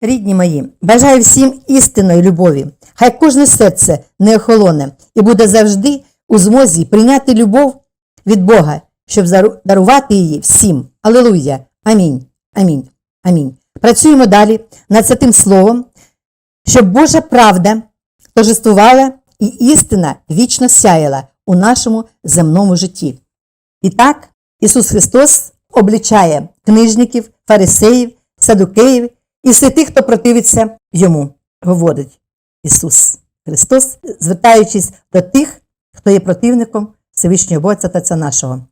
Рідні мої, бажаю всім істинної любові. Хай кожне серце не охолоне і буде завжди у змозі прийняти любов від Бога, щоб дарувати її всім. Алілуя! Амінь. Амінь. Амінь. Працюємо далі над святим словом, щоб Божа правда торжествувала і істина вічно сяяла у нашому земному житті. І так, Ісус Христос обличає книжників, фарисеїв, садукеїв і всіх тих, хто противиться йому, говорить Ісус Христос, звертаючись до тих, хто є противником Всевишнього Бога та Отця нашого.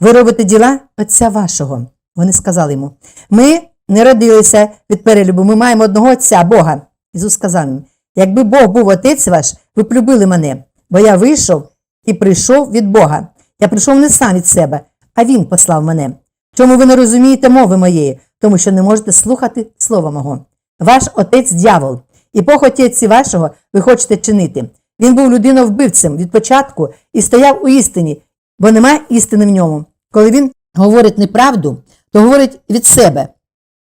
Ви робите діла Отця вашого. Вони сказали йому: Ми не родилися від перелюбу, ми маємо одного Отця, Бога. Ісус сказав їм: Якби Бог був Отець ваш, ви б любили мене, бо я вийшов і прийшов від Бога. Я прийшов не сам від себе, а Він послав мене. Чому ви не розумієте мови моєї, тому що не можете слухати слова мого? Ваш отець дьявол, і похоті отці вашого ви хочете чинити. Він був людиновбивцем від початку і стояв у істині, бо немає істини в ньому. Коли він говорить неправду, то говорить від себе,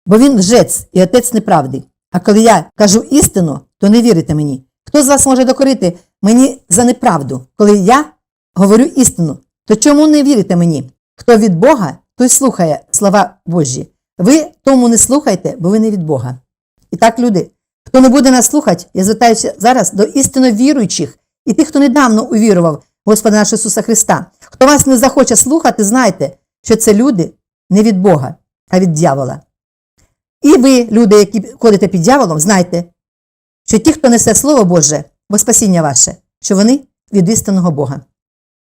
бо він лжець і отець неправди. А коли я кажу істину, то не вірите мені. Хто з вас може докорити мені за неправду, коли я говорю істину? То чому не вірите мені? Хто від Бога, той слухає слова Божі. Ви тому не слухайте, бо ви не від Бога. І так, люди, хто не буде нас слухати, я звертаюся зараз до істинно віруючих і тих, хто недавно увірував Господа нашого Ісуса Христа. Хто вас не захоче слухати, знайте, що це люди не від Бога, а від дьявола. І ви, люди, які ходите під дьяволом, знайте, що ті, хто несе Слово Боже, бо спасіння ваше, що вони від істинного Бога.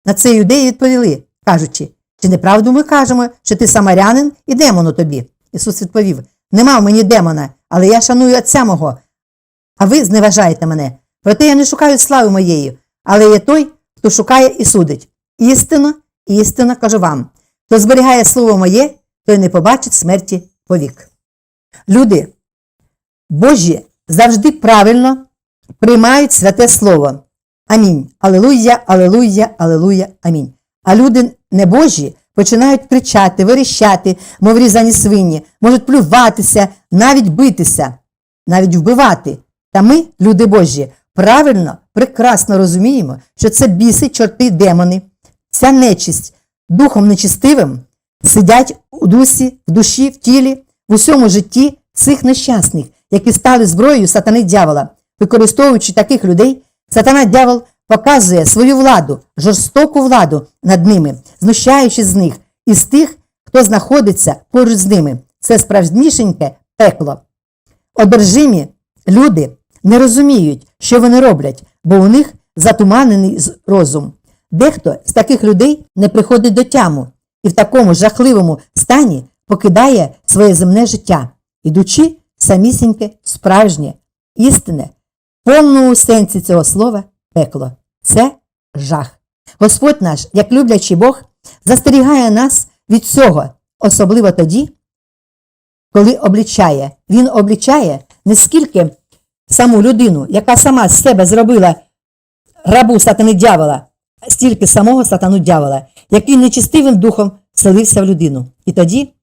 На це юдеї відповіли, кажучи, чи неправду ми кажемо, що ти самарянин і демону тобі? Ісус відповів: Нема в мені демона, але я шаную Отця мого, а ви зневажаєте мене. Проте я не шукаю слави моєї, але є той, хто шукає і судить. Істинно, істинно кажу вам, хто зберігає слово моє, той не побачить смерті повік. Люди Божі завжди правильно приймають святе слово. Амінь. Алелуя, алелуя, алелуя, амінь. А люди небожі починають кричати, верещати, мов різані свині, можуть плюватися, навіть битися, навіть вбивати. Та ми, люди Божі, правильно, прекрасно розуміємо, що це біси, чорти, демони, ця нечисть духом нечистивим сидять у дусі, в душі, в тілі, в усьому житті цих нещасних, які стали зброєю сатани дьявола. Використовуючи таких людей, сатана дьявол показує свою владу, жорстоку владу над ними, знущаючись з них і з тих, хто знаходиться поруч з ними. Це справжнішеньке пекло. Одержимі люди не розуміють, що вони роблять, бо у них затуманений розум. Дехто з таких людей не приходить до тяму і в такому жахливому стані покидає своє земне життя, ідучи самісіньке, справжнє, істинне, повному сенсі цього слова пекло. Це жах. Господь наш, як люблячий Бог, застерігає нас від цього, особливо тоді, коли облічає. Він облічає не скільки саму людину, яка сама з себе зробила рабу сатани дьявола, стільки самого сатану дьявола, який нечистивим духом селився в людину. І тоді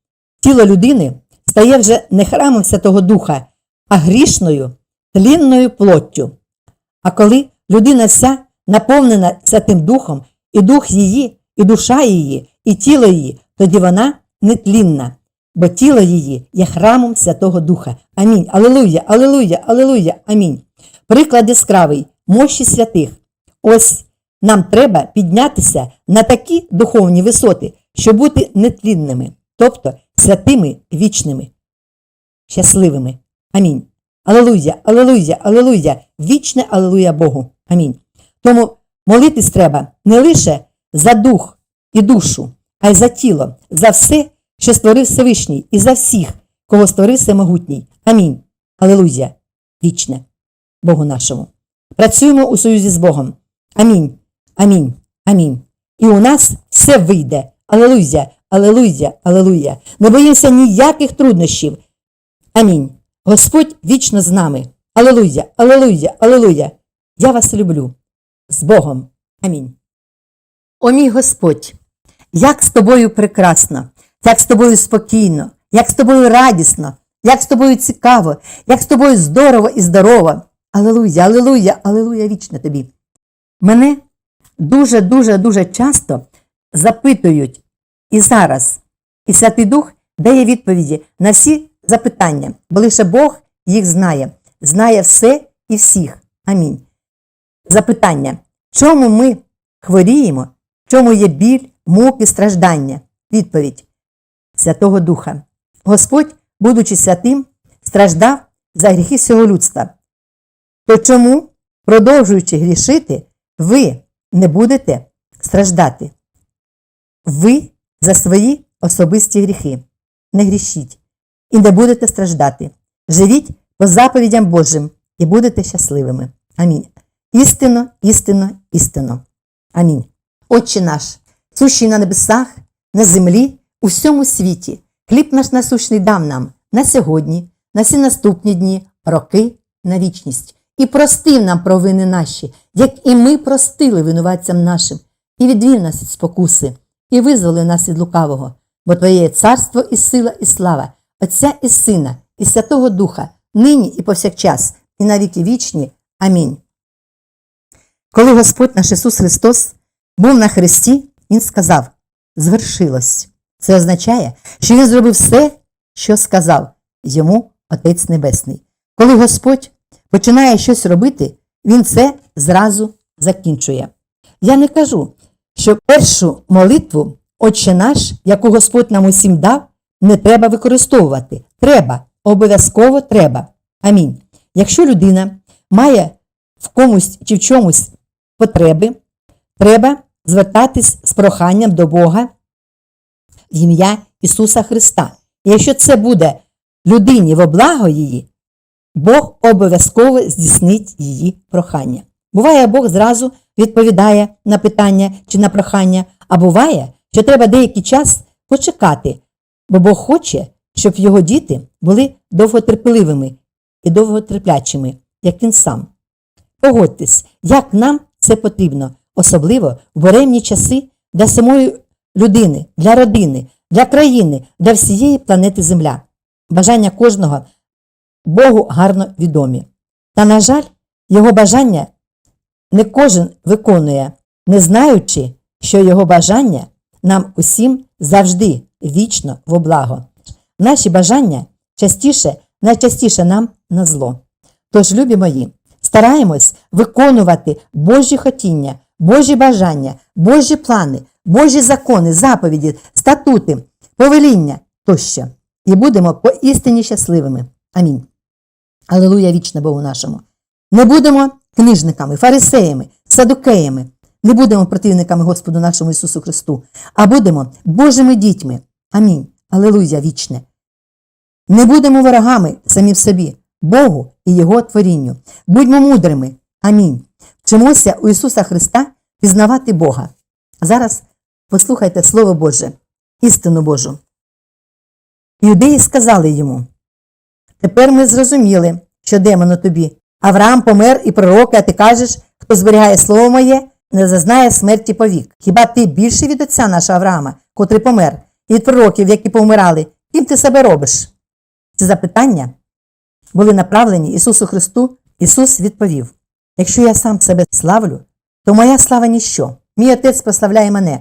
тіло людини стає вже не храмом Святого Духа, а грішною, тлінною плоттю. А коли людина вся наповнена Святим Духом, і дух її, і душа її, і тіло її, тоді вона нетлінна, бо тіло її є храмом Святого Духа. Амінь. Алелуя, алелуя, алелуя, амінь. Приклад яскравий, мощі святих. Ось нам треба піднятися на такі духовні висоти, щоб бути нетлінними, тобто святими вічними, щасливими. Амінь. Алелуя, алелуя, алелуя, вічне алелуя Богу. Амінь. Тому молитись треба не лише за дух і душу, а й за тіло, за все, що створив Всевишній, і за всіх, кого створив Всемогутній. Амінь. Алелуя. Вічне Богу нашому. Працюємо у союзі з Богом. Амінь. Амінь. Амінь. І у нас все вийде. Алелуя, алелуя, алелуя. Не боїмося ніяких труднощів. Амінь. Господь вічно з нами. Алелуя, алелуя, алелуя. Я вас люблю. З Богом. Амінь. О мій Господь, як з тобою прекрасно, як з тобою спокійно, як з тобою радісно, як з тобою цікаво, як з тобою здорово і здорово. Алелуя, алелуя, алелуя, вічне тобі. Мене дуже, дуже, дуже часто запитують і зараз, і Святий Дух дає відповіді на всі запитання, бо лише Бог їх знає, знає все і всіх. Амінь. Запитання, чому ми хворіємо, чому є біль, муки, страждання? Відповідь Святого Духа. Господь, будучи святим, страждав за гріхи всього людства. То чому, продовжуючи грішити, ви не будете страждати? Ви за свої особисті гріхи. Не грішіть і не будете страждати. Живіть по заповідям Божим і будете щасливими. Амінь. Істинно, істинно, істинно. Амінь. Отче наш, сущий на небесах, на землі, у всьому світі, хліб наш насущний дам нам на сьогодні, на всі наступні дні, роки, на вічність. І простив нам провини наші, як і ми простили винуватцям нашим, і відвів нас від спокуси, і визволи нас від лукавого, бо Твоє є царство і сила, і слава, Отця і Сина, і Святого Духа, нині і повсякчас, і на віки вічні. Амінь. Коли Господь наш Ісус Христос був на хресті, Він сказав: звершилось. Це означає, що Він зробив все, що сказав йому Отець Небесний. Коли Господь починає щось робити, Він це зразу закінчує. Я не кажу, що першу молитву, Отче наш, яку Господь нам усім дав, не треба використовувати. Треба, обов'язково треба. Амінь. Якщо людина має в комусь чи в чомусь потреби, треба звертатись з проханням до Бога в ім'я Ісуса Христа. І якщо це буде людині во благо її, Бог обов'язково здійснить її прохання. Буває, Бог зразу відповідає на питання чи на прохання, а буває, що треба деякий час почекати, бо Бог хоче, щоб його діти були довготерпеливими і довготерплячими, як він сам. Погодьтесь, як нам це потрібно, особливо в буремні часи для самої людини, для родини, для країни, для всієї планети Земля. Бажання кожного Богу гарно відомі. Та, на жаль, його бажання не кожен виконує, не знаючи, що його бажання нам усім завжди вічно во благо. Наші бажання частіше, найчастіше нам на зло. Тож, любі мої, стараємось виконувати Божі хотіння, Божі бажання, Божі плани, Божі закони, заповіді, статути, повеління тощо. І будемо поістині щасливими. Амінь. Алілуя вічне Богу нашому. Не будемо книжниками, фарисеями, садукеями, не будемо противниками Господу нашому Ісусу Христу, а будемо Божими дітьми. Амінь. Алілуя вічне. Не будемо ворогами самі в собі, Богу і Його творінню. Будьмо мудрими. Амінь. Вчимося у Ісуса Христа пізнавати Бога. Зараз послухайте Слово Боже, істину Божу. Юдеї сказали йому: Тепер ми зрозуміли, що демону тобі. Авраам помер і пророки, а ти кажеш, хто зберігає слово моє, не зазнає смерті повік. Хіба ти більше від отця нашого Авраама, котрий помер, і від пророків, які повмирали, ким ти себе робиш? Ці запитання були направлені Ісусу Христу. Ісус відповів: Якщо я сам себе славлю, то моя слава ніщо. Мій Отець прославляє мене,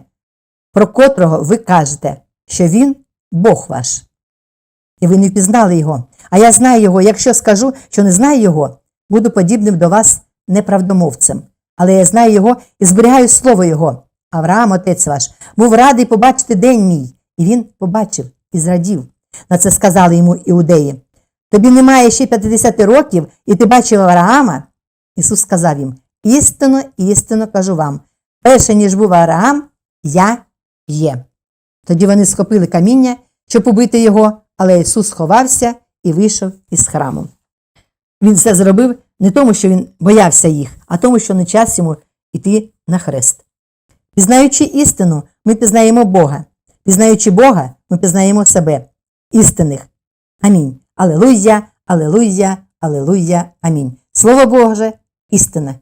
про котрого ви кажете, що Він Бог ваш. І ви не впізнали його. А я знаю його, якщо скажу, що не знаю його, буду подібним до вас неправдомовцем. Але я знаю його і зберігаю слово його. Авраам, отець ваш, був радий побачити день мій, і він побачив і зрадів. На це сказали йому іудеї. Тобі немає ще 50 років, і ти бачив Авраама? Ісус сказав їм: істинно, істинно кажу вам, перше, ніж був Авраам, я є. Тоді вони схопили каміння, щоб убити його, але Ісус сховався і вийшов із храму. Він це зробив не тому, що він боявся їх, а тому, що не час йому йти на хрест. Пізнаючи істину, ми пізнаємо Бога. Пізнаючи Бога, ми пізнаємо себе, істинних. Амінь. Алелуя, Алелуйя, Алелуйя, амінь. Слово Боже, істина.